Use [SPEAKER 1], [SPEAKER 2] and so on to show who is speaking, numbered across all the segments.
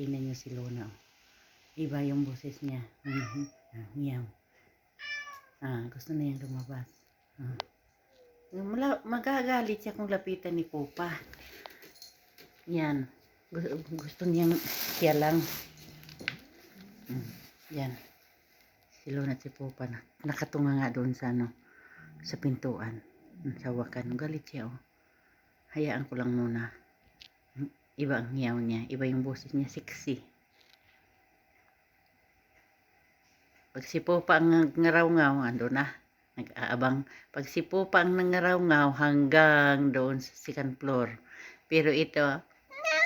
[SPEAKER 1] tingnan niyo si Luna. Iba yung boses niya. Mhm. Ah, Meow. Ah, gusto na niyang lumabas. Ah. Magagalit siya kung lapitan ni Pupa. Yan. Gusto, niyang siya lang. Mm, Yan. Si Luna at si Pupa na, nakatunga nga doon sa ano, sa pintuan. Mm, Sa wakan. Galit siya oh. Hayaan ko lang muna. Iba ang hiyaw niya. Iba yung boses niya. Sexy. Pag si Pupa ang ngaraw-ngaw, ando na. Nag-aabang. Pag si Pupa ang nangaraw-ngaw, hanggang doon sa second floor. Pero ito, no!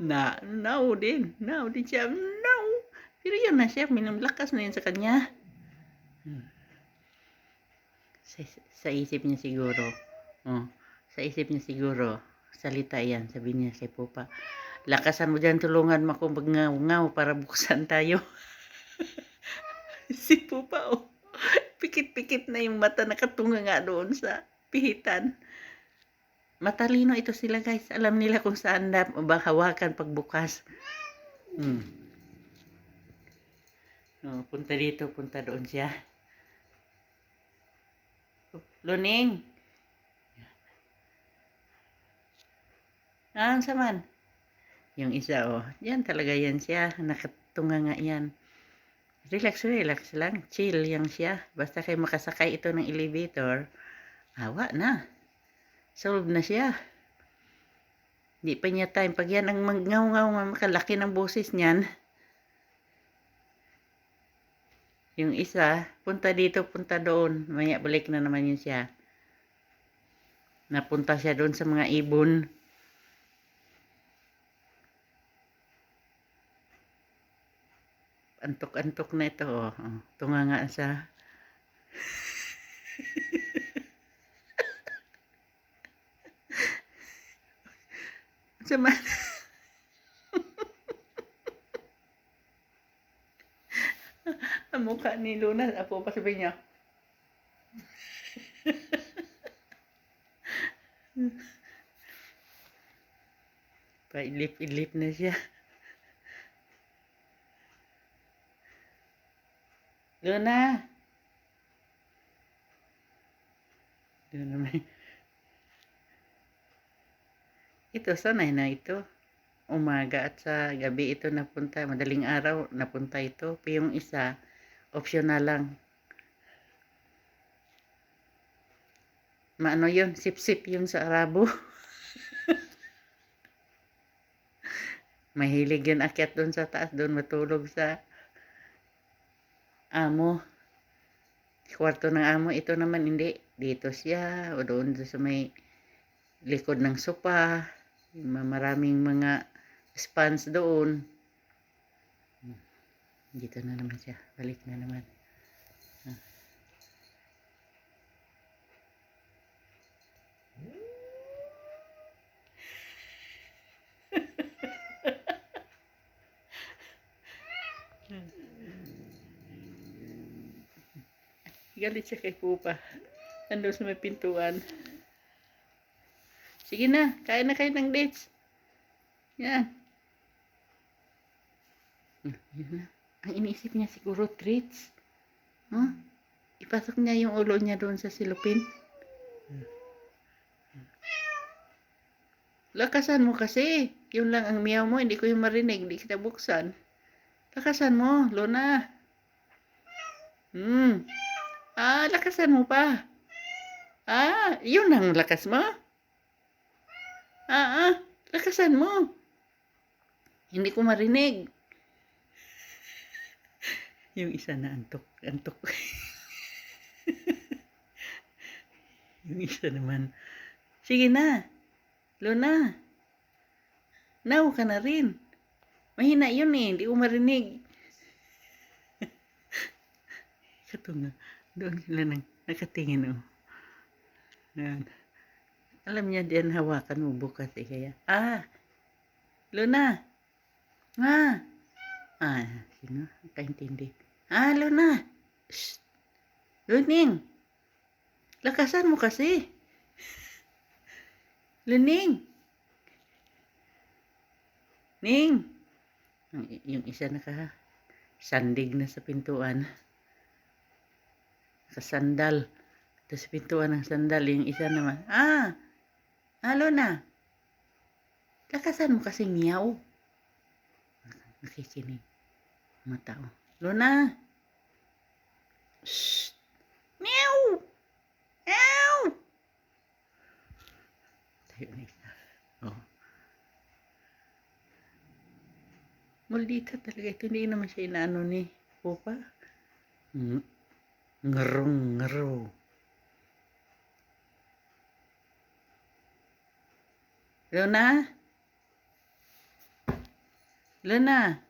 [SPEAKER 1] na, no din. No din siya. No. Pero yun na siya. Minamlakas na yun sa kanya. Hmm. Sa, sa isip niya siguro. Oh, sa isip niya siguro. Salita yan. Sabi niya kay Pupa. Lakasan mo dyan, tulungan mo akong magngaw-ngaw para buksan tayo. si Pupa, oh. Pikit-pikit na yung mata nakatunga nga doon sa pihitan. Matalino ito sila guys. Alam nila kung saan na hawakan pagbukas. Hmm. Oh, punta dito, punta doon siya. Luning. Ah, saman. Yung isa, oh. Yan talaga yan siya. Nakatunga nga yan. Relax, relax lang. Chill yang siya. Basta kayo makasakay ito ng elevator, awa na. Solve na siya. Di pa niya time. Pag yan ang magngaw-ngaw, makalaki ng boses niyan. Yung isa, punta dito, punta doon. Maya balik na naman yun siya. Napunta siya doon sa mga ibon. Antok-antok na ito. Oh. Oh, Tunga nga sa... Ang mukha ni Luna. Apo pa sabi niya. Pailip-ilip na siya. Luna! Doon naman. Ito, sanay na ito. Umaga at sa gabi ito napunta. Madaling araw napunta ito. Pero yung isa, optional lang. Maano yun? Sip-sip yun sa Arabo. Mahilig yun akyat doon sa taas. Doon matulog sa amo. Kwarto ng amo. Ito naman hindi. Dito siya. O doon sa may likod ng sopa. Maraming mga spans doon. Dito na naman siya. Balik na naman. Ah. Galit siya kay Pupa. Nandun sa may pintuan. Sige na, kain na kayo ng dates. Yan. Hmm, Yan na. Ang iniisip niya siguro treats. Huh? Ipasok niya yung ulo niya doon sa silupin. Lakasan mo kasi. Yun lang ang miyaw mo. Hindi ko yung marinig. Hindi kita buksan. Lakasan mo, Luna. Hmm. Ah, lakasan mo pa. Ah, yun ang lakas mo. Ah, ah, lakasan mo. Hindi ko marinig. Yung isa na antok, antok. yung isa naman. Sige na. Luna. Now ka na rin. Mahina yun eh. Hindi ko marinig. Ito nga. Doon sila nang nakatingin oh. Alam niya diyan hawakan mo bukas eh. Kaya, ah, Luna. Ah. Ah, sino? Kaintindi. Ah, Luna. Shh. Luning. Lakasan mo kasi. Lening! Ning! Yung isa naka sandig na sa pintuan. Sa sandal. Sa pintuan ng sandal. Yung isa naman. Ah! Halo na! Lakasan mo kasi miyaw. Nakikinig. Mga tao. Luna! Shh! Meow! Meow! Tayo. Oh. Maldita talaga ito. Hindi naman siya inaano ni Pupa. Mm. Ngarong, ngaro. Luna? Luna?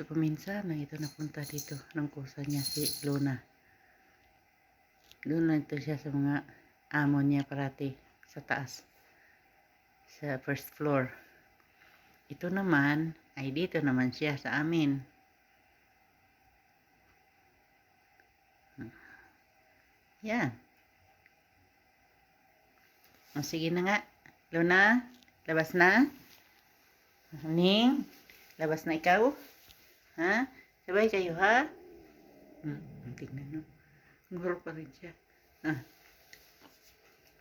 [SPEAKER 1] Ito paminsan na ito napunta dito ng kusa niya si Luna. Doon lang ito siya sa mga amo niya parati sa taas. Sa first floor. Ito naman ay dito naman siya sa amin. Yan. O, sige na nga. Luna, labas na. Ning, labas na ikaw. Ha? Sabay kayo, ha? Hmm, tingnan nyo. Nguro pa rin siya. Ah.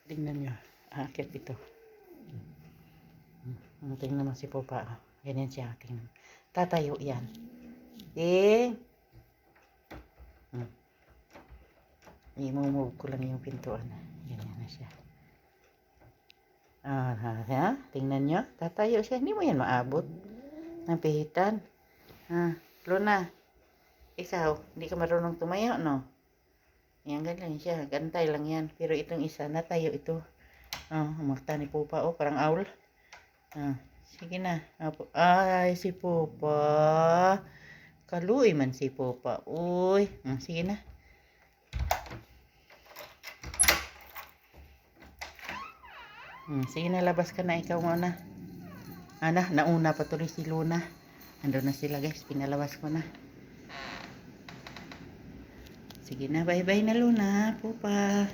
[SPEAKER 1] Tingnan nyo. Akit ito. Hmm, tingnan mo si Popa. Ganyan siya. Tingnan. Tatayo yan. Eh. Hmm. I-move ko lang yung pintuan. Ganyan na siya. Ah, ha, ha? Tingnan nyo. Tatayo siya. Hindi mo yan maabot. Ng pihitan. Ah, Luna. Ikaw, hindi ka marunong tumayo, no? Yan, ganyan siya. Gantay lang yan. Pero itong isa, natayo ito. Ah, umakta ni Pupa. Oh, parang owl. Ah, sige na. Ah, Ay, si Pupa. Kaluy man si Pupa. Uy. Ah, sige na. Hmm, sige na, labas ka na. Ikaw muna. Ana, nauna pa tuloy si Luna. Ando na sila guys, pinalabas ko na. Sige na, bye-bye na Luna, pupa.